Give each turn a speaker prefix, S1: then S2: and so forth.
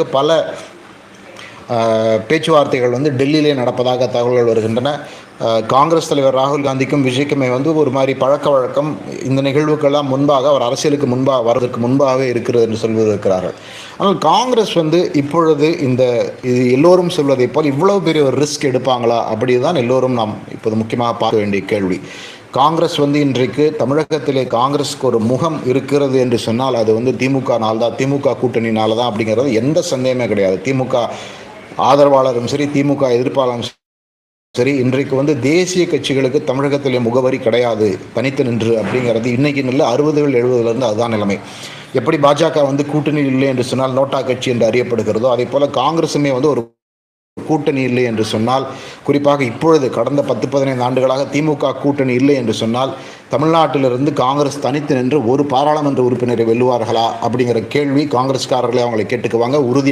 S1: பல பேச்சுவார்த்தைகள் வந்து டெல்லியிலே நடப்பதாக தகவல்கள் வருகின்றன. காங்கிரஸ் தலைவர் ராகுல் காந்திக்கும் விஜய்க்குமே வந்து ஒரு மாதிரி பழக்க வழக்கம். இந்த நிகழ்வுக்கெல்லாம் முன்பாக அவர் அரசியலுக்கு முன்பாக வரதற்கு முன்பாகவே இருக்கிறது என்று சொல்வதற்கிறார்கள் ஆனால் காங்கிரஸ் வந்து இப்பொழுது இந்த இது எல்லோரும் சொல்வதை போல் இவ்வளவு பெரிய ஒரு ரிஸ்க் எடுப்பாங்களா? அப்படி தான் எல்லோரும் நாம் இப்போது முக்கியமாக பார்க்க வேண்டிய கேள்வி. காங்கிரஸ் வந்து இன்றைக்கு தமிழகத்திலே காங்கிரஸ்க்கு ஒரு முகம் இருக்கிறது என்று சொன்னால் அது வந்து திமுக நாள்தான். திமுக கூட்டணினால தான் அப்படிங்கிறது எந்த சந்தேகமே கிடையாது. திமுக ஆதரவாளரும் சரி திமுக எதிர்ப்பாளரும் சரி இன்றைக்கு வந்து தேசிய கட்சிகளுக்கு தமிழகத்திலே முகவரி கிடையாது. தனித்து நின்று அப்படிங்கிறது இன்னைக்கு நல்ல அறுபதுகள் எழுபதுலேருந்து அதுதான் நிலைமை. எப்படி பாஜக வந்து கூட்டணி இல்லை என்று சொன்னால் நோட்டா கட்சி என்று அறியப்படுகிறதோ அதே போல காங்கிரசுமே வந்து ஒரு கூட்டணி இல்லை என்று சொன்னால் குறிப்பாக இப்பொழுது கடந்த பத்து பதினைந்து ஆண்டுகளாக திமுக கூட்டணி இல்லை என்று சொன்னால் தமிழ்நாட்டிலிருந்து காங்கிரஸ் தனித்து நின்று ஒரு பாராளுமன்ற உறுப்பினரை வெல்லுவார்களா? அப்படிங்கிற கேள்வி காங்கிரஸ்காரர்களை அவங்களை கேட்டுக்குவாங்க. உறுதி